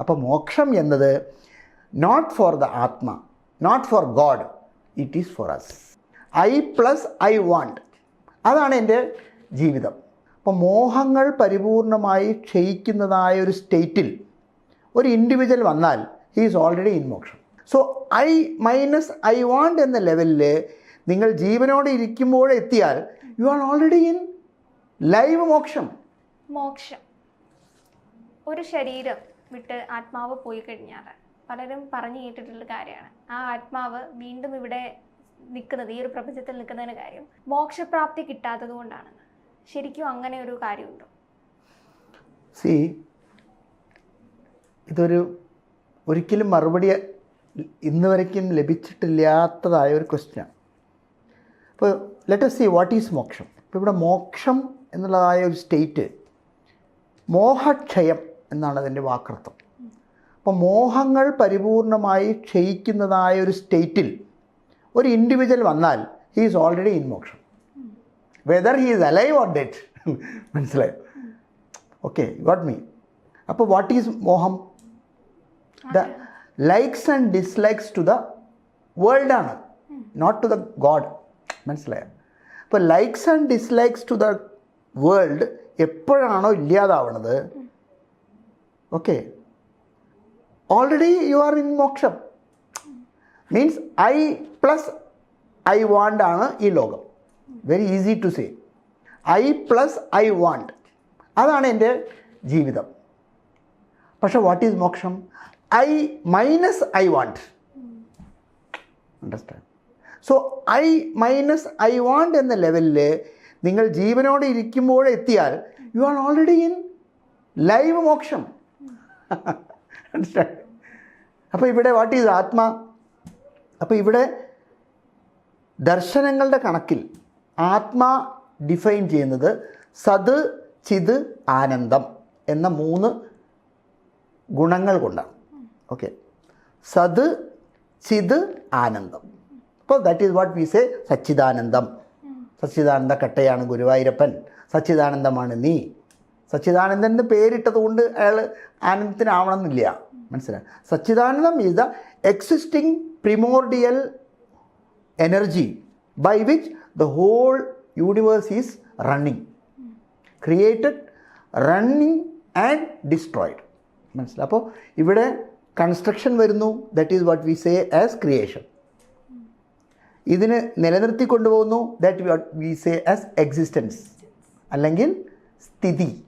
അപ്പോൾ മോക്ഷം എന്നത് not for the Atma not for God it is for us I plus I want അതാണ് എന്റെ ജീവിതം. അപ്പോൾ മോഹങ്ങൾ പരിപൂർണമായി ക്ഷയിക്കുന്നതായ ഒരു സ്റ്റേറ്റിൽ ഒരു ഇൻഡിവിജ്വൽ വന്നാൽ ഹീസ് ഓൾറെഡി ഇൻ മോക്ഷം. So I minus I want എന്ന ലെവലിൽ നിങ്ങൾ ജീവനോടെ ഇരിക്കുമ്പോഴെത്തിയാൽ you are already in live മോക്ഷം. മോക്ഷം. ഒരു ശരീരം. വിട്ട് ആത്മാവ് പോയി കഴിഞ്ഞാൽ പലരും പറഞ്ഞു കേട്ടിട്ടുള്ള കാര്യമാണ്. ആ ആത്മാവ് വീണ്ടും ഇവിടെ നിൽക്കുന്നത് ഈ ഒരു പ്രപഞ്ചത്തിൽ നിൽക്കുന്നതിന് കാര്യം മോക്ഷപ്രാപ്തി കിട്ടാത്തത് കൊണ്ടാണ്. ശരിക്കും അങ്ങനെ ഒരു കാര്യമുണ്ടോ? സി ഇതൊരു ഒരിക്കലും മറുപടി ഇന്ന് വരയ്ക്കും ലഭിച്ചിട്ടില്ലാത്തതായ ഒരു ക്വസ്റ്റ്യനാണ് അപ്പോൾ ലെറ്റ് സി വാട്ട് ഈസ് മോക്ഷം. ഇപ്പോൾ ഇവിടെ മോക്ഷം എന്നുള്ളതായ ഒരു സ്റ്റേറ്റ് മോഹക്ഷയം എന്നാണ് അതിന്റെ വാക്കർത്ഥം. അപ്പോൾ മോഹങ്ങൾ പരിപൂർണമായി ക്ഷയിക്കുന്നതായ ഒരു സ്റ്റേറ്റിൽ ഒരു ഇൻഡിവിജ്വൽ വന്നാൽ ഹീ ഈസ് ഓൾറെഡി ഇൻ മോക്ഷം whether he is alive or dead മനസ്സിലായോ? ഓക്കെ ഗോട്ട് മീ അപ്പോൾ വാട്ട് ഈസ് മോഹം? The likes and dislikes to the world ആണ് നോട്ട് ടു ദ ഗോഡ് മനസ്സിലായോ? അപ്പോൾ likes and dislikes to the world എപ്പോഴാണോ ഇല്ലാതാവണത്? Okay already you are in മോക്ഷം means I plus I want ആണ് ഈ ലോകം. Very easy to say I plus I want അതാണ് എന്റെ ജീവിതം. പക്ഷെ വാട്ട് ഈസ് മോക്ഷം I minus I want understand so I minus I want എന്ന ലെവലിൽ നിങ്ങൾ ജീവനോടെ ഇരിക്കുമ്പോഴെത്തിയാൽ you are already in live മോക്ഷം അപ്പോൾ ഇവിടെ വാട്ട് ഈസ് ആത്മ? അപ്പോൾ ഇവിടെ ദർശനങ്ങളുടെ കണക്കിൽ ആത്മ ഡിഫൈൻ ചെയ്യുന്നത് സത് ചിത് ആനന്ദം എന്ന മൂന്ന് ഗുണങ്ങൾ കൊണ്ടാണ്. ഓക്കെ സത് ചിത് ആനന്ദം. അപ്പോൾ that is what we say സച്ചിദാനന്ദം. സച്ചിദാനന്ദ കട്ടയാണ് ഗുരുവായൂരപ്പൻ. സച്ചിദാനന്ദമാണ് നീ. സച്ചിദാനന്ദൻ എന്ന് പേരിട്ടത് കൊണ്ട് അയാൾ ആനന്ദത്തിനാവണമെന്നില്ല. മനസ്സിലായി? സച്ചിദാനന്ദം is the existing primordial energy by which the whole universe is running created running and destroyed മനസ്സിലായി? അപ്പോൾ ഇവിടെ കൺസ്ട്രക്ഷൻ വരുന്നു. That is what we say as creation ഇതിന് നിലനിർത്തി കൊണ്ടുപോകുന്നു. That we say as existence അല്ലെങ്കിൽ സ്ഥിതി.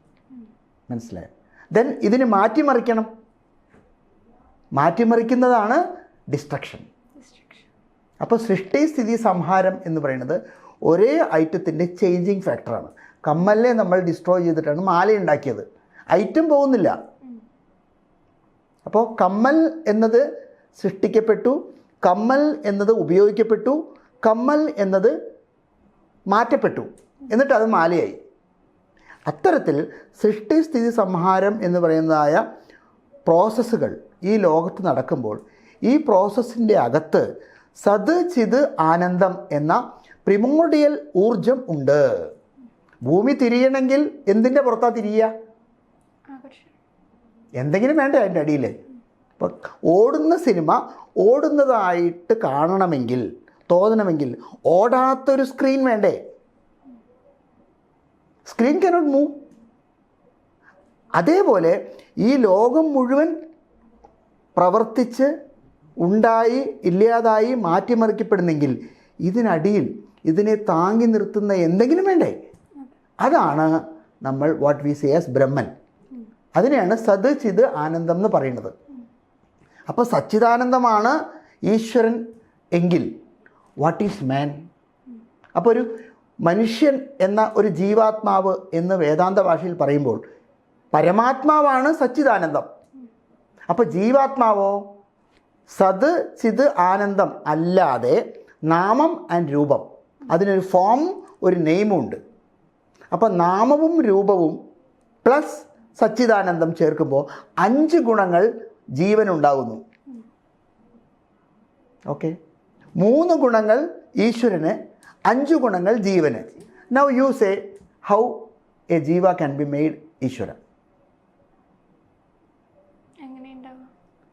മനസ്സിലായോ? ദെൻ ഇതിന് മാറ്റിമറിക്കണം. മാറ്റിമറിക്കുന്നതാണ് ഡിസ്ട്രക്ഷൻ അപ്പോൾ സൃഷ്ടി സ്ഥിതി സംഹാരം എന്ന് പറയുന്നത് ഒരേ ഐറ്റത്തിന്റെ ചേഞ്ചിങ് ഫാക്ടറാണ് കമ്മലിനെ നമ്മൾ ഡിസ്ട്രോയ് ചെയ്തിട്ടാണ് മാല ഉണ്ടാക്കിയത്. ഐറ്റം പോകുന്നില്ല. അപ്പോൾ കമ്മൽ എന്നത് സൃഷ്ടിക്കപ്പെട്ടു കമ്മൽ എന്നത് ഉപയോഗിക്കപ്പെട്ടു കമ്മൽ എന്നത് മാറ്റപ്പെട്ടു. എന്നിട്ട് അത് മാലയായി. അത്തരത്തിൽ സൃഷ്ടി സ്ഥിതി സംഹാരം എന്ന് പറയുന്നതായ പ്രോസസ്സുകൾ ഈ ലോകത്ത് നടക്കുമ്പോൾ ഈ പ്രോസസ്സിന്റെ അകത്ത് സത് ചിത് ആനന്ദം എന്ന പ്രിമോഡിയൽ ഊർജം ഉണ്ട്. ഭൂമി തിരിയണമെങ്കിൽ എന്തിന്റെ പുറത്താ തിരിയുക എന്തെങ്കിലും വേണ്ട അതിന്റെ അടിയിൽ? ഇപ്പം ഓടുന്ന സിനിമ ഓടുന്നതായിട്ട് കാണണമെങ്കിൽ തോന്നണമെങ്കിൽ ഓടാത്തൊരു സ്ക്രീൻ വേണ്ടേ? സ്ക്രീൻ കനോട്ട് മൂവ് അതേപോലെ ഈ ലോകം മുഴുവൻ പ്രവർത്തിച്ച് ഉണ്ടായി ഇല്ലാതായി മാറ്റിമറിക്കപ്പെടുന്നെങ്കിൽ ഇതിനടിയിൽ ഇതിനെ താങ്ങി നിർത്തുന്ന എന്തെങ്കിലും വേണ്ടേ? അതാണ് നമ്മൾ what we say as Brahman അതിനെയാണ് സത് ചിത് ആനന്ദം എന്ന് പറയുന്നത്. അപ്പോൾ സച്ചിദാനന്ദമാണ് ഈശ്വരൻ എങ്കിൽ വാട്ട് ഈസ് മാൻ അപ്പോൾ ഒരു മനുഷ്യൻ എന്ന ഒരു ജീവാത്മാവ് എന്ന് വേദാന്ത ഭാഷയിൽ പറയുമ്പോൾ പരമാത്മാവാണ് സച്ചിദാനന്ദം. അപ്പോൾ ജീവാത്മാവോ? സത് ചിത് ആനന്ദം അല്ലാതെ നാമം ആൻഡ് രൂപം. അതിനൊരു ഫോം ഒരു നെയിമും ഉണ്ട്. അപ്പോൾ നാമവും രൂപവും പ്ലസ് സച്ചിദാനന്ദം ചേർക്കുമ്പോൾ അഞ്ച് ഗുണങ്ങൾ ജീവനുണ്ടാകുന്നു. ഓക്കെ മൂന്ന് ഗുണങ്ങൾ ഈശ്വരന് അഞ്ച് ഗുണങ്ങൾ ജീവന്. Now you say how a ജീവ ക്യാൻ ബി മെയ്ഡ് ഈശ്വര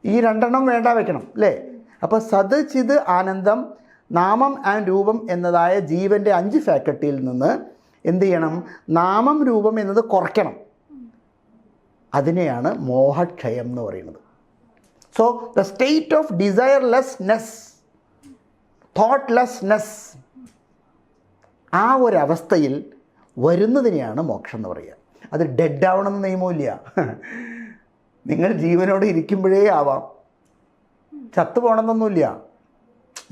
ഈ രണ്ടെണ്ണം വേണ്ട വെക്കണം അല്ലേ അപ്പോൾ സത് ചിത് ആനന്ദം നാമം ആൻഡ് രൂപം എന്നതായ ജീവന്റെ അഞ്ച് ഫാക്കൽറ്റിയിൽ നിന്ന് എന്ത് ചെയ്യണം? നാമം രൂപം എന്നത് കുറയ്ക്കണം. അതിനെയാണ് മോഹക്ഷയം എന്ന് പറയുന്നത്. So the state of desirelessness thoughtlessness ആ ഒരവസ്ഥയിൽ വരുന്നതിനെയാണ് മോക്ഷം എന്ന് പറയുക. അത് ഡെഡ് ആവണമെന്ന് നിയമമില്ല നിങ്ങൾ ജീവനോട് ഇരിക്കുമ്പോഴേ ആവാം. ചത്തുപോകണമെന്നൊന്നുമില്ല.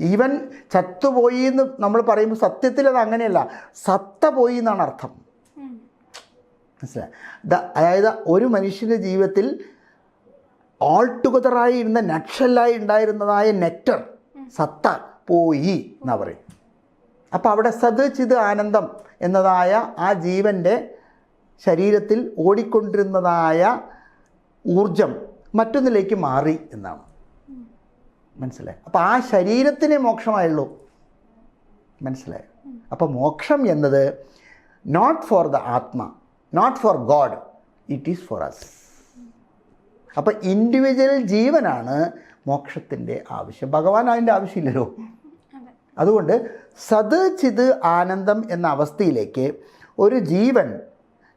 ഈവൻ ചത്തുപോയി എന്ന് നമ്മൾ പറയുമ്പോൾ സത്യത്തിൽ അത് അങ്ങനെയല്ല. സത്ത പോയി എന്നാണ് അർത്ഥം. മനസ്സിലായി? അതായത് ഒരു മനുഷ്യന്റെ ജീവിതത്തിൽ ഓൾ ടുഗദറായി ഇരുന്ന നക്ഷലായി ഉണ്ടായിരുന്നതായ നെറ്റർ സത്ത പോയി എന്നാണ് പറയും അപ്പോൾ അവിടെ സത് ചിത് ആനന്ദം എന്നതായ ആ ജീവന്റെ ശരീരത്തിൽ ഓടിക്കൊണ്ടിരുന്നതായ ഊർജം മറ്റൊന്നിലേക്ക് മാറി എന്നാണ്. മനസ്സിലായി? അപ്പോൾ ആ ശരീരത്തിനെ മോക്ഷമായുള്ളൂ. മനസ്സിലായി? അപ്പോൾ മോക്ഷം എന്നത് not for the Atma not for God it is for us അപ്പോൾ ഇൻഡിവിജ്വൽ ജീവനാണ് മോക്ഷത്തിന്റെ ആവശ്യം. ഭഗവാൻ അതിന്റെ ആവശ്യമില്ലല്ലോ. അതുകൊണ്ട് സത് ചിത് ആനന്ദം എന്ന അവസ്ഥയിലേക്ക് ഒരു ജീവൻ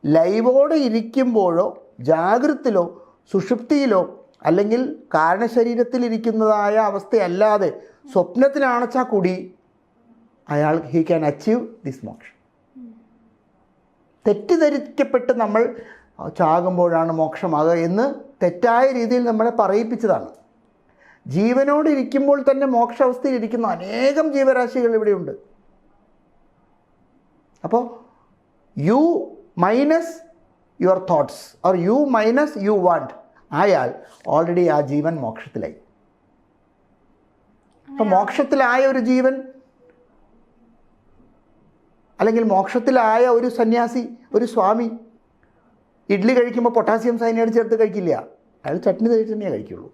ലൈവോടെ ഇരിക്കുമ്പോഴോ ജാഗ്രത്തിലോ സുഷുപ്തിയിലോ അല്ലെങ്കിൽ കാരണശരീരത്തിലിരിക്കുന്നതായ അവസ്ഥയല്ലാതെ സ്വപ്നത്തിലാണച്ചാൽ കൂടി അയാൾ ഹി ക്യാൻ അച്ചീവ് ദിസ് മോക്ഷം. തെറ്റിദ്ധരിക്കപ്പെട്ട് നമ്മൾ ചാകുമ്പോഴാണ് മോക്ഷമാകുക എന്ന് തെറ്റായ രീതിയിൽ നമ്മളെ പറയിപ്പിച്ചതാണ്. ജീവനോട് ഇരിക്കുമ്പോൾ തന്നെ മോക്ഷാവസ്ഥയിൽ ഇരിക്കുന്ന അനേകം ജീവരാശികൾ ഇവിടെയുണ്ട്. അപ്പോൾ you minus your thoughts or you minus you want ആയാൽ ഓൾറെഡി ആ ജീവൻ മോക്ഷത്തിലായി. അപ്പം മോക്ഷത്തിലായ ഒരു ജീവൻ അല്ലെങ്കിൽ മോക്ഷത്തിലായ ഒരു സന്യാസി ഒരു സ്വാമി ഇഡ്ഡലി കഴിക്കുമ്പോൾ പൊട്ടാസ്യം സൈനൈഡ് ചേർത്ത് കഴിക്കില്ല. അയാൾ ചട്നി കഴിച്ച് തന്നെയേ കഴിക്കുള്ളൂ.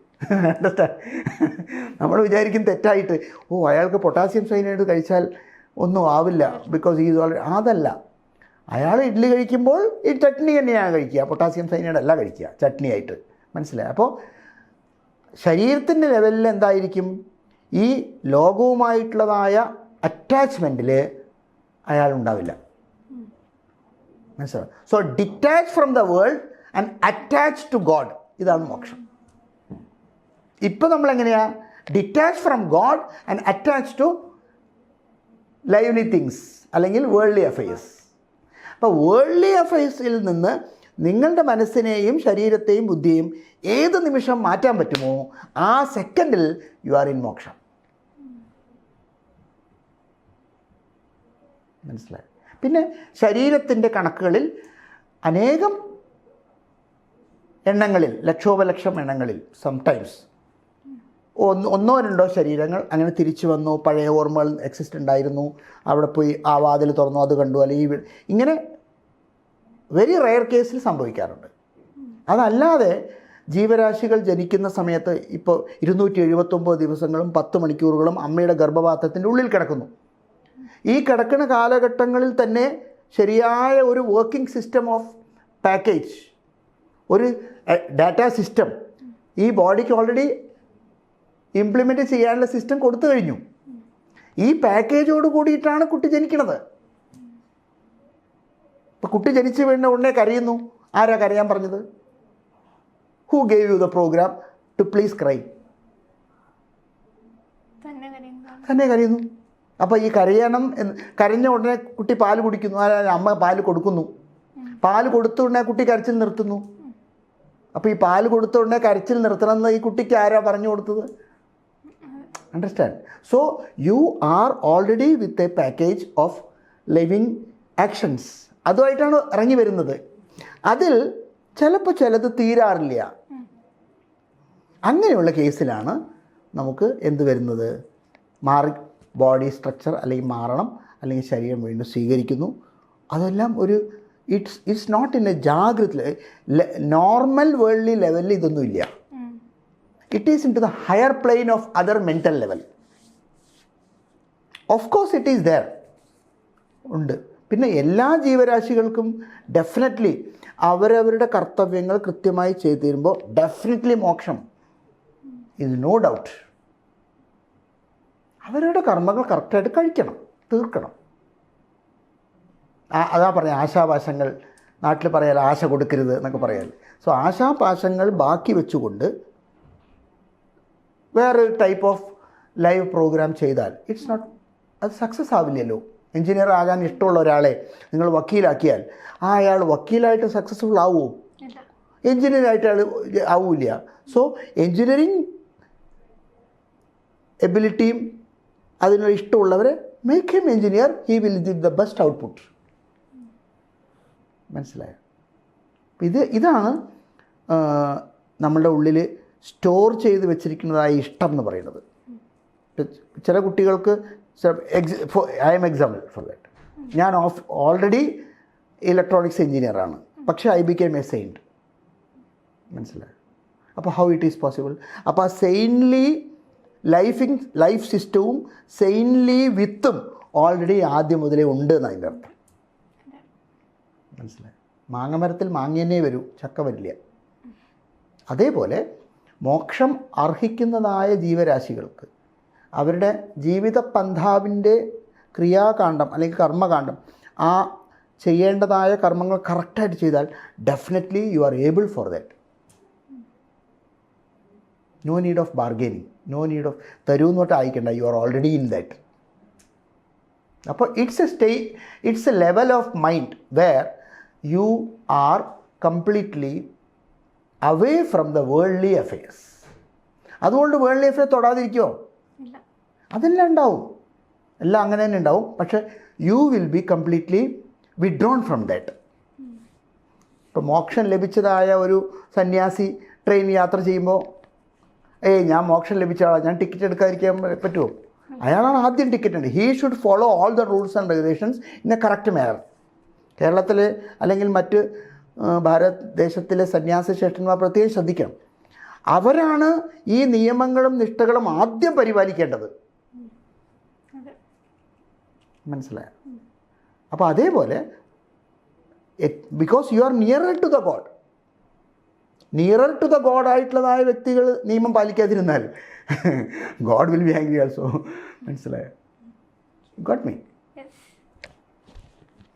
നമ്മൾ വിചാരിക്കും തെറ്റായിട്ട് ഓ അയാൾക്ക് പൊട്ടാസ്യം സൈനൈഡ് കഴിച്ചാൽ ഒന്നും ആവില്ല ബിക്കോസ് ഈസ് ഓൾറെഡി അതല്ല. അയാൾ ഇഡ്ഡലി കഴിക്കുമ്പോൾ ഈ ചട്നി തന്നെയാണ് കഴിക്കുക. പൊട്ടാസ്യം സൈനൈഡ് അല്ല കഴിക്കുക ചട്നിയായിട്ട്. മനസ്സിലായി? അപ്പോൾ ശരീരത്തിന്റെ ലെവലിൽ എന്തായിരിക്കും? ഈ ലോകവുമായിട്ടുള്ളതായ അറ്റാച്ച്മെന്റിൽ അയാൾ ഉണ്ടാവില്ല. മനസ്സിലായി? So detach from the world and attach to God ഇതാണ് മോക്ഷം. ഇപ്പം നമ്മൾ എങ്ങനെയാ detach from God and attach to lively things അല്ലെങ്കിൽ വേൾഡ്ലി അഫയേഴ്സ് അപ്പോൾ വേൾഡ്ലി അഫയേഴ്സിൽ നിന്ന് നിങ്ങളുടെ മനസ്സിനെയും ശരീരത്തെയും ബുദ്ധിയെയും ഏത് നിമിഷം മാറ്റാൻ പറ്റുമോ ആ സെക്കൻഡിൽ യു ആർ ഇൻ മോക്ഷം മനസ്സിലായി? പിന്നെ ശരീരത്തിന്റെ കണക്കുകളിൽ അനേകം എണ്ണങ്ങളിൽ ലക്ഷോപലക്ഷം എണ്ണങ്ങളിൽ സംടൈംസ് ഒന്ന് രണ്ടോ ശരീരങ്ങൾ അങ്ങനെ തിരിച്ചു വന്നു. പഴയ ഓർമ്മകൾ എക്സിസ്റ്റ് ഉണ്ടായിരുന്നു. അവിടെ പോയി ആ വാതിൽ തുറന്നു അത് കണ്ടു. അല്ലെങ്കിൽ ഇങ്ങനെ വെരി റെയർ കേസിൽ സംഭവിക്കാറുണ്ട്. അതല്ലാതെ ജീവരാശികൾ ജനിക്കുന്ന സമയത്ത് ഇപ്പോൾ ഇരുന്നൂറ്റി എഴുപത്തൊമ്പത് ദിവസങ്ങളും പത്ത് മണിക്കൂറുകളും അമ്മയുടെ ഗർഭപാത്രത്തിന്റെ ഉള്ളിൽ കിടക്കുന്നു. ഈ കിടക്കുന്ന കാലഘട്ടങ്ങളിൽ തന്നെ ശരിയായ ഒരു വർക്കിംഗ് സിസ്റ്റം ഓഫ് പാക്കേജ് ഒരു ഡാറ്റ സിസ്റ്റം ഈ ബോഡിക്ക് ഓൾറെഡി ഇംപ്ലിമെന്റ് ചെയ്യാനുള്ള സിസ്റ്റം കൊടുത്തു കഴിഞ്ഞു. ഈ പാക്കേജോട് കൂടിയിട്ടാണ് കുട്ടി ജനിക്കണത്. ഇപ്പം കുട്ടി ജനിച്ചു വീണ ഉടനെ കരയുന്നു. ആരാ കരയാൻ പറഞ്ഞത്? Who gave you the program to please cry തന്നെ കരയുന്നു. അപ്പോൾ ഈ കരയണം എന്ന് കരഞ്ഞ ഉടനെ കുട്ടി പാൽ കുടിക്കുന്നു. ആരാ അമ്മ പാൽ കൊടുക്കുന്നു. പാൽ കൊടുത്ത ഉടനെ കുട്ടി കരച്ചിൽ നിർത്തുന്നു. അപ്പോൾ ഈ പാൽ കൊടുത്ത ഉടനെ കരച്ചിൽ നിർത്തണം എന്ന് ഈ കുട്ടിക്ക് ആരാ പറഞ്ഞു കൊടുത്തത്? Understand so you are already with a package of living actions അതുമായിട്ടാണ് ഇറങ്ങി വരുന്നത്. അതിൽ ചിലപ്പോൾ ചിലത് തീരാറില്ല. അങ്ങനെയുള്ള കേസിലാണ് നമുക്ക് എന്ത് വരുന്നത്? മാറി ബോഡി സ്ട്രക്ചർ അല്ലെങ്കിൽ മാറണം അല്ലെങ്കിൽ ശരീരം വീണ്ടും സ്വീകരിക്കുന്നു. അതെല്ലാം ഒരു it's it's not in a ജാഗ്രത നോർമൽ വേൾഡ്ലി ലെവലിൽ ഇതൊന്നുമില്ല. It is in to the higher plane of other mental level of course it is there ഉണ്ട്. പിന്നെ എല്ലാ ജീവരാശികൾക്കും ഡെഫിനറ്റ്ലി അവരവരുടെ കർത്തവ്യങ്ങൾ കൃത്യമായി ചെയ്തു തരുമ്പോൾ ഡെഫിനറ്റ്ലി മോക്ഷം. ഇത് നോ ഡൗട്ട് അവരുടെ കർമ്മങ്ങൾ കറക്റ്റായിട്ട് കഴിക്കണം തീർക്കണം. അതാ പറഞ്ഞ ആശാപാശങ്ങൾ. നാട്ടിൽ പറയാൽ ആശ കൊടുക്കരുത് എന്നൊക്കെ പറയാൽ സോ ആശാപാശങ്ങൾ ബാക്കി വെച്ചുകൊണ്ട് വേറൊരു ടൈപ്പ് ഓഫ് ലൈവ് പ്രോഗ്രാം ചെയ്താൽ ഇറ്റ്സ് നോട്ട് അത് സക്സസ് ആവില്ലല്ലോ. എഞ്ചിനീയർ ആകാൻ ഇഷ്ടമുള്ള ഒരാളെ നിങ്ങൾ വക്കീലാക്കിയാൽ ആ അയാൾ വക്കീലായിട്ട് സക്സസ്ഫുൾ ആവുമോ എഞ്ചിനീയർ ആയിട്ട് അയാൾ ആവില്ല. സോ എഞ്ചിനീയറിങ് എബിലിറ്റിയും അതിനുള്ള ഇഷ്ടമുള്ളവരെ make him engineer he will give the best output മനസ്സിലായോ? ഇത് ഇതാണ് നമ്മളുടെ ഉള്ളിൽ സ്റ്റോർ ചെയ്ത് വെച്ചിരിക്കുന്നതായ ഇഷ്ടം എന്ന് പറയുന്നത്. ചില കുട്ടികൾക്ക് I M example for that ഞാൻ ഓഫ് ഓൾറെഡി ഇലക്ട്രോണിക്സ് എഞ്ചിനീയറാണ് പക്ഷേ ഐ ബിക്കേം എ സെയിന്റ് മനസ്സിലായി? അപ്പോൾ ഹൗ ഇറ്റ് ഈസ് പോസിബിൾ അപ്പോൾ ആ സെയിൻലി ലൈഫിങ് ലൈഫ് സിസ്റ്റവും സെയിൻലി വിത്തും ഓൾറെഡി ആദ്യം മുതലേ ഉണ്ട് എന്ന് അതിന്റെ അർത്ഥം. മനസ്സിലായി? മാങ്ങമരത്തിൽ മാങ്ങ വരൂ ചക്ക വരില്ല. അതേപോലെ മോക്ഷം അർഹിക്കുന്നതായ ജീവരാശികൾക്ക് അവരുടെ ജീവിത പന്ഥാവിന്റെ ക്രിയാകാന്ഡം അല്ലെങ്കിൽ കർമ്മകാന്ഡം ആ ചെയ്യേണ്ടതായ കർമ്മങ്ങൾ കറക്റ്റായിട്ട് ചെയ്താൽ definitely you are able for that no need of bargaining no need of തരൂ തൊട്ട് അയക്കേണ്ട you are already in that അപ്പോൾ it's a stay it's a level of mind where you are completely away from the worldly affairs അതുകൊണ്ട് worldly affair തൊടാതിരിക്കുമോ അതെല്ലാം ഉണ്ടാവും. എല്ലാം അങ്ങനെ തന്നെ ഉണ്ടാവും. പക്ഷേ you will be completely withdrawn from that ഇപ്പോൾ മോക്ഷം ലഭിച്ചതായ ഒരു സന്യാസി ട്രെയിൻ യാത്ര ചെയ്യുമ്പോൾ ഏയ് ഞാൻ മോക്ഷം ലഭിച്ച ആളാണ് ഞാൻ ടിക്കറ്റ് എടുക്കാതിരിക്കാൻ പറ്റുമോ അയാളാണ് ആദ്യം ടിക്കറ്റ് ഉണ്ട് he should follow all the rules and regulations in a correct manner കേരളത്തിൽ അല്ലെങ്കിൽ മറ്റ് ഭാരത് ദേശത്തിലെ സന്യാസ ശ്രേഷ്ഠന്മാർ പ്രത്യേകം ശ്രദ്ധിക്കണം. അവരാണ് ഈ നിയമങ്ങളും നിഷ്ഠകളും ആദ്യം പരിപാലിക്കേണ്ടത്. മനസ്സിലായോ? അപ്പോൾ അതേപോലെ because you are nearer to the god nearer to the god ആയിട്ടുള്ളതായ വ്യക്തികൾ നിയമം പാലിക്കാതിരുന്നാൽ god will be angry also മനസ്സിലായോ? God me